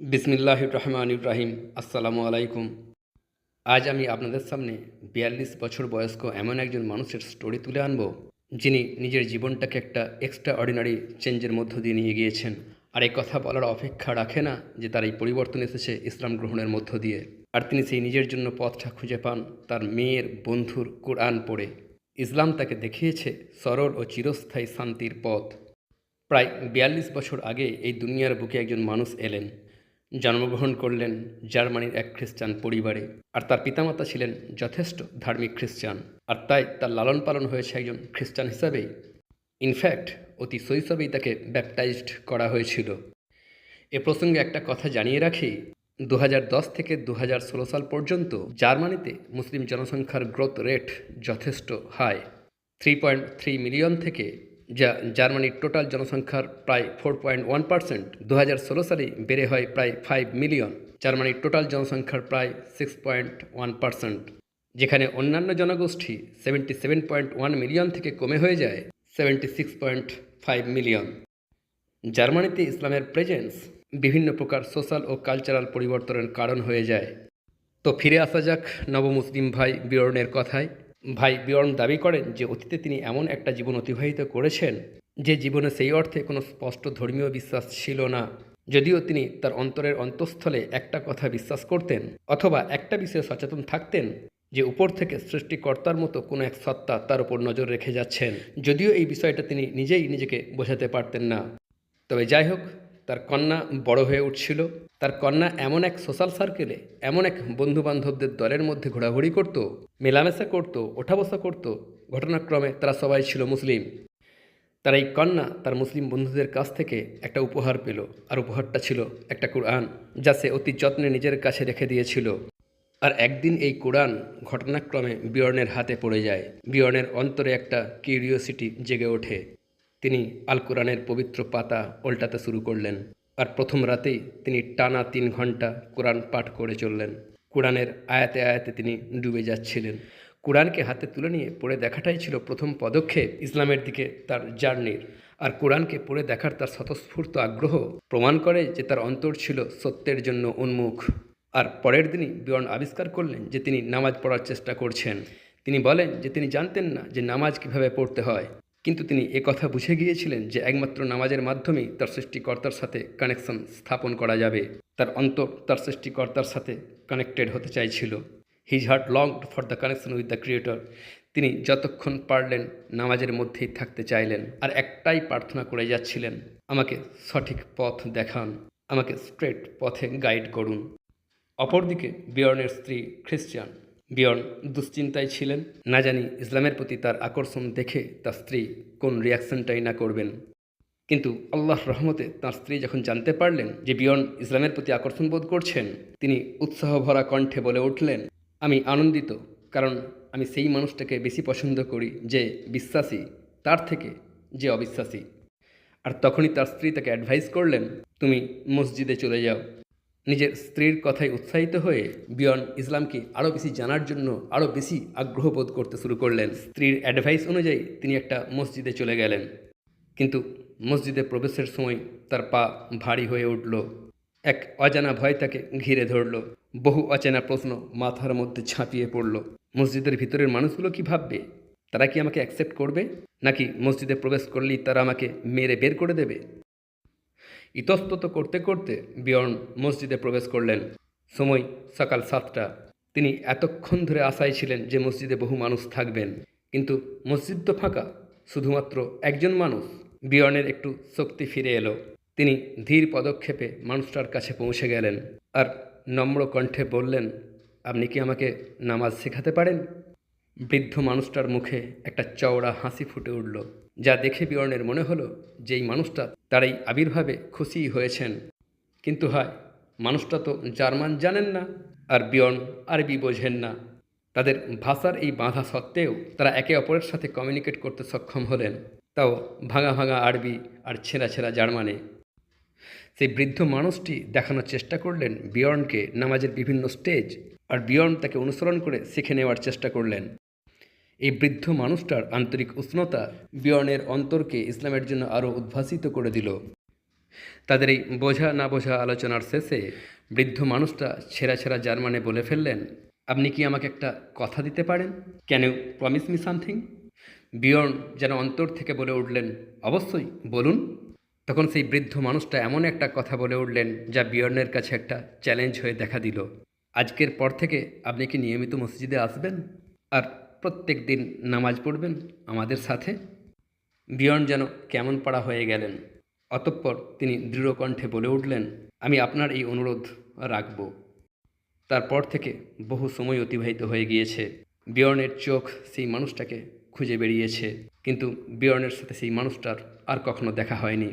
বিসমিল্লাহ রহমান ইব্রাহিম আসসালামু আলাইকুম আজ আমি আপনাদের সামনে বিয়াল্লিশ বছর বয়স্ক এমন একজন মানুষের স্টোরি তুলে আনব, যিনি নিজের জীবনটাকে একটা এক্সট্রা অর্ডিনারি চেঞ্জের মধ্য দিয়ে নিয়ে গিয়েছেন। আর এই কথা বলার অপেক্ষা রাখে না যে তার এই পরিবর্তন এসেছে ইসলাম গ্রহণের মধ্য দিয়ে। আর তিনি সেই নিজের জন্য পথটা খুঁজে পান তার মেয়ের বন্ধুর কোরআন পড়ে। ইসলাম তাকে দেখিয়েছে সরল ও চিরস্থায়ী শান্তির পথ। প্রায় বিয়াল্লিশ বছর আগে এই দুনিয়ার বুকে একজন মানুষ এলেন। জন্মগ্রহণ করলেন জার্মানির এক খ্রিস্টান পরিবারে। আর তার পিতামাতা ছিলেন যথেষ্ট ধার্মিক খ্রিস্টান। আর তাই তার লালন পালন হয়েছে একজন খ্রিস্টান হিসাবেই। ইনফ্যাক্ট অতি শৈশবেই তাকে ব্যাপটাইজড করা হয়েছিল। এ প্রসঙ্গে একটা কথা জানিয়ে রাখি দু হাজার দশ থেকে দু হাজার ষোলো সাল পর্যন্ত জার্মানিতে মুসলিম জনসংখ্যার গ্রোথ রেট যথেষ্ট high three point three million থেকে যা জার্মানির টোটাল জনসংখ্যার প্রায় ফোর পয়েন্ট ওয়ান পার্সেন্ট দু হাজার ষোলো সালে বেড়ে হয় প্রায় ফাইভ মিলিয়ন জার্মানির টোটাল জনসংখ্যার প্রায় সিক্স পয়েন্ট ওয়ান পার্সেন্ট যেখানে অন্যান্য জনগোষ্ঠী seventy seven point one million থেকে কমে হয়ে যায় seventy six point five million জার্মানিতে ইসলামের প্রেজেন্স বিভিন্ন প্রকার সোশ্যাল ও কালচারাল পরিবর্তনের কারণ হয়ে যায়। তো ফিরে আসা যাক নবমুসলিম ভাই বিয়র্ণের কথায়। ভাই বিয়র্ণ দাবি করেন যে অতীতে তিনি এমন একটা জীবন অতিবাহিত করেছেন যে জীবনে সেই অর্থে কোনো স্পষ্ট ধর্মীয় বিশ্বাস ছিল না। যদিও তিনি তার অন্তরের অন্তঃস্থলে একটা কথা বিশ্বাস করতেন অথবা একটা বিষয়ে সচেতন থাকতেন যে উপর থেকে সৃষ্টিকর্তার মতো কোনো এক সত্তা তার উপর নজর রেখে যাচ্ছেন। যদিও এই বিষয়টা তিনি নিজেই নিজেকে বোঝাতে পারতেন না। তবে যাই হোক, তার কন্যা বড় হয়ে উঠছিল। তার কন্যা এমন এক সোশ্যাল সার্কেলে এমন এক বন্ধুবান্ধবদের দলের মধ্যে ঘোরাঘুরি করত, মেলামেশা করত ওঠা বসা করত। ঘটনাক্রমে তারা সবাই ছিল মুসলিম। তার এই কন্যা তার মুসলিম বন্ধুদের কাছ থেকে একটা উপহার পেল। আর উপহারটা ছিল একটা কোরআন, যা সে অতি যত্নে নিজের কাছে রেখে দিয়েছিল। আর একদিন এই কোরআন ঘটনাক্রমে বিয়র্ণের হাতে পড়ে যায়। বিয়র্ণের অন্তরে একটা কিউরিওসিটি জেগে ওঠে। তিনি আল কোরআনের পবিত্র পাতা উল্টাতে শুরু করলেন। আর প্রথম রাতেই তিনি টানা তিন ঘণ্টা কোরআন পাঠ করে চললেন। কোরআনের আয়াতে আয়াতে তিনি ডুবে যাচ্ছিলেন। কোরআনকে হাতে তুলে নিয়ে পড়ে দেখাটাই ছিল প্রথম পদক্ষেপ ইসলামের দিকে তার জার্নির। আর কোরআনকে পড়ে দেখার তার স্বতঃস্ফূর্ত আগ্রহ প্রমাণ করে যে তার অন্তর ছিল সত্যের জন্য উন্মুখ। আর পরের দিনই বিয়র্ণ আবিষ্কার করলেন যে তিনি নামাজ পড়ার চেষ্টা করছেন। তিনি বলেন যে তিনি জানতেন না যে নামাজ কীভাবে পড়তে হয়। কিন্তু তিনি কথা বুঝে গিয়েছিলেন যে একমাত্র নামাজের মাধ্যমেই তার সৃষ্টিকর্তার সাথে কানেকশন স্থাপন করা যাবে। তার অন্তর তার সৃষ্টিকর্তার সাথে কানেক্টেড হতে চাইছিল। His heart long for the connection with the creator তিনি যতক্ষণ পারলেন নামাজের মধ্যেই থাকতে চাইলেন আর একটাই প্রার্থনা করে যাচ্ছিলেন, আমাকে সঠিক পথ দেখান, আমাকে স্ট্রেট পথে গাইড করুন। অপরদিকে বিয়র্ণের স্ত্রী খ্রিস্টান বিয়র্ন দুশ্চিন্তায় ছিলেন। না জানি ইসলামের প্রতি তার আকর্ষণ দেখে তার স্ত্রী কোন রিয়াকশনটাই না করবেন। কিন্তু আল্লাহ রহমতে তার স্ত্রী যখন জানতে পারলেন যে বিয়ন ইসলামের প্রতি আকর্ষণ বোধ করছেন, তিনি উৎসাহ ভরা কণ্ঠে বলে উঠলেন, আমি আনন্দিত, কারণ আমি সেই মানুষটাকে বেশি পছন্দ করি যে বিশ্বাসী, তার থেকে যে অবিশ্বাসী। আর তখনই তার স্ত্রী তাকে অ্যাডভাইস করলেন, তুমি মসজিদে চলে যাও। নিজের স্ত্রীর কথায় উৎসাহিত হয়ে বিয়ন ইসলামকে আরও বেশি জানার জন্য আরও বেশি আগ্রহ বোধ করতে শুরু করলেন। স্ত্রীর অ্যাডভাইস অনুযায়ী তিনি একটা মসজিদে চলে গেলেন। কিন্তু মসজিদে প্রবেশের সময় তার পা ভারী হয়ে উঠল। এক অজানা ভয় তাকে ঘিরে ধরল। বহু অচেনা প্রশ্ন মাথার মধ্যে ঝাঁপিয়ে পড়ল। মসজিদের ভিতরের মানুষগুলো কি ভাববে? তারা কি আমাকে অ্যাকসেপ্ট করবে? নাকি মসজিদে প্রবেশ করলেই তারা আমাকে মেরে বের করে দেবে? ইতস্তত করতে করতে বিয়র্ণ মসজিদে প্রবেশ করলেন। সময় সকাল সাতটা। তিনি এতক্ষণ ধরে আশায় ছিলেন যে মসজিদে বহু মানুষ থাকবেন। কিন্তু মসজিদ তো ফাঁকা। শুধুমাত্র একজন মানুষ বিয়র্ণের একটু শক্তি ফিরে এলো। তিনি ধীর পদক্ষেপে মানুষটার কাছে পৌঁছে গেলেন। আর নম্র কণ্ঠে বললেন, আপনি কি আমাকে নামাজ শেখাতে পারেন? বৃদ্ধ মানুষটার মুখে একটা চওড়া হাসি ফুটে উঠল। যা দেখে বিয়র্ণের মনে হলো যে এই মানুষটা তার এই আবির্ভাবে খুশি হয়েছেন। কিন্তু হয়, মানুষটা তো জার্মান জানেন না, আর বিয়র্ণ আরবি বোঝেন না। তাদের ভাষার এই বাধা সত্ত্বেও তারা একে অপরের সাথে কমিউনিকেট করতে সক্ষম হলেন। তাও ভাঙা ভাঙা আরবি আর ছেঁড়া ছেঁড়া জার্মানে। সেই বৃদ্ধ মানুষটি দেখানোর চেষ্টা করলেন বিয়র্ণকে নামাজের বিভিন্ন স্টেজ আর বিয়র্ণ তাকে অনুসরণ করে শিখে নেওয়ার চেষ্টা করলেন। এই বৃদ্ধ মানুষটার আন্তরিক উষ্ণতা বিয়র্ণের অন্তরকে ইসলামের জন্য আরও উদ্ভাসিত করে দিল। তাদের এই বোঝা না বোঝা আলোচনার শেষে বৃদ্ধ মানুষটা ছেঁড়া ছেঁড়া জার্মানে বলে ফেললেন, আপনি কি আমাকে একটা কথা দিতে পারেন? Can you promise me something Bjorn যেন অন্তর থেকে বলে উঠলেন, অবশ্যই, বলুন। তখন সেই বৃদ্ধ মানুষটা এমন একটা কথা বলে উঠলেন, যা বিয়র্নের কাছে একটা চ্যালেঞ্জ হয়ে দেখা দিল। আজকের পর থেকে আপনি কি নিয়মিত মসজিদে আসবেন? আর প্রত্যেক দিন নামাজ পড়বেন আমাদের সাথে। বিয়র্ন যেন কেমন পাড়া হয়ে গেলেন। অতঃপর তিনি দৃঢ় কণ্ঠে বলে উঠলেন, আমি আপনার এই অনুরোধ রাখব। তারপর থেকে বহু সময় অতিবাহিত হয়ে গিয়েছে। বিয়র্নের চোখ সেই মানুষটাকে খুঁজে বেরিয়েছে, কিন্তু বিয়র্নের সাথে সেই মানুষটার আর কখনো দেখা হয়নি।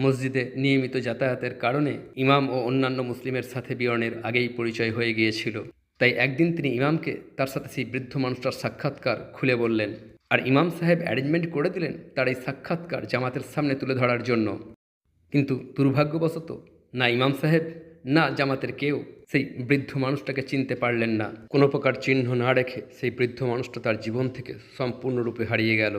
মসজিদে নিয়মিত যাতায়াতের কারণে ইমাম ও অন্যান্য মুসলিমের সাথে বিয়র্নের আগেই পরিচয় হয়ে গিয়েছিল। তাই একদিন তিনি ইমামকে তার সাথে সেই বৃদ্ধ মানুষটার সাক্ষাৎকার খুলে বললেন, আর ইমাম সাহেব অ্যারেঞ্জমেন্ট করে দিলেন তার এই সাক্ষাৎকার জামাতের সামনে তুলে ধরার জন্য। কিন্তু দুর্ভাগ্যবশত না ইমাম সাহেব, না জামাতের কেউ সেই বৃদ্ধ মানুষটাকে চিনতে পারলেন না। কোনো প্রকার চিহ্ন না রেখে সেই বৃদ্ধ মানুষটা তার জীবন থেকে সম্পূর্ণরূপে হারিয়ে গেল।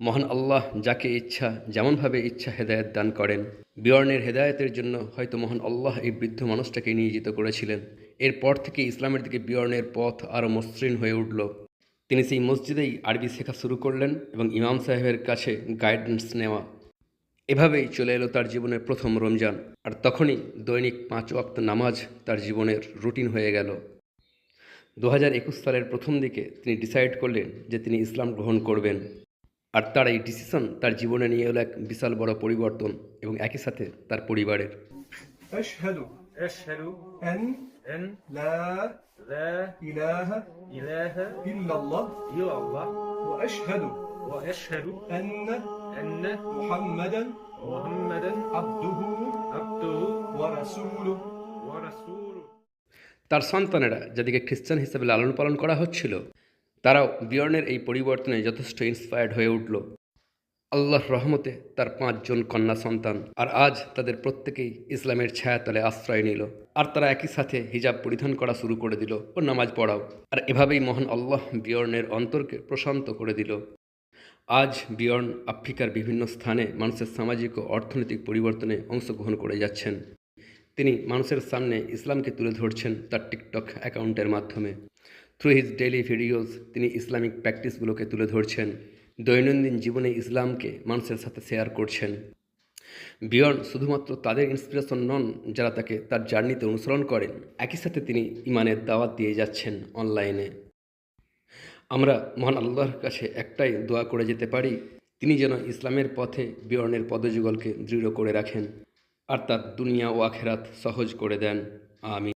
মহান আল্লাহ যাকে ইচ্ছা, যেমনভাবে ইচ্ছা হেদায়েত দান করেন। বিয়র্ণের হেদায়েতের জন্য হয়তো মহান আল্লাহ এই বৃদ্ধ মানুষটাকে নিয়োজিত করেছিলেন। এরপর থেকে ইসলামের দিকে বিয়র্ণের পথ আরও মসৃণ হয়ে উঠল। তিনি সেই মসজিদেই আরবি শেখা শুরু করলেন এবং ইমাম সাহেবের কাছে গাইডেন্স নেওয়া। এভাবেই চলে এলো তার জীবনের প্রথম রমজান। আর তখনই দৈনিক পাঁচ ওয়াক্ত নামাজ তার জীবনের রুটিন হয়ে গেল। দু হাজার একুশ সালের প্রথম দিকে তিনি ডিসাইড করলেন যে তিনি ইসলাম গ্রহণ করবেন। আর তার এই ডিসিশন তার জীবনে নিয়ে এলো এক বিশাল বড় পরিবর্তন এবং একই সাথে তার পরিবারের أشهد أشهد أن أن لا لا إله إله إلا الله إلا الله وأشهد وأشهد أن أن محمدا محمدا عبده عبده ورسوله ورسوله তার সন্তানেরা যাদেরকে খ্রিস্টান হিসেবে লালন পালন করা হচ্ছিল তারাও বিয়র্নের এই পরিবর্তনে যথেষ্ট ইন্সপায়ার্ড হয়ে উঠল। আল্লাহর রহমতে তার পাঁচজন কন্যা সন্তান আর আজ তাদের প্রত্যেকেই ইসলামের ছায়াতলে আশ্রয় নিল। আর তারা একই সাথে হিজাব পরিধান করা শুরু করে দিল ও নামাজ পড়াও। আর এভাবেই মহান আল্লাহ বিয়র্নের অন্তরকে প্রশান্ত করে দিল। আজ বিয়র্ন আফ্রিকার বিভিন্ন স্থানে মানুষের সামাজিক ও অর্থনৈতিক পরিবর্তনে অংশগ্রহণ করে যাচ্ছেন। তিনি মানুষের সামনে ইসলামকে তুলে ধরছেন তার টিকটক অ্যাকাউন্টের মাধ্যমে। থ্রু হিজ ডেইলি ভিডিওস তিনি ইসলামিক প্র্যাকটিসগুলোকে তুলে ধরছেন। দৈনন্দিন জীবনে ইসলামকে মানুষের সাথে শেয়ার করছেন। বিয়র্ন শুধুমাত্র তাদের ইন্সপিরেশন নন, যারা তাকে তার জার্নিতে অনুসরণ করেন, একই সাথে তিনি ইমানের দাওয়াত দিয়ে যাচ্ছেন অনলাইনে আমরা মহান আল্লাহর কাছে একটাই দোয়া করে যেতে পারি, তিনি যেন ইসলামের পথে বিয়র্ণের পদযুগলকে দৃঢ় করে রাখেন, আর তার দুনিয়া ও আখেরাত সহজ করে দেন। আমি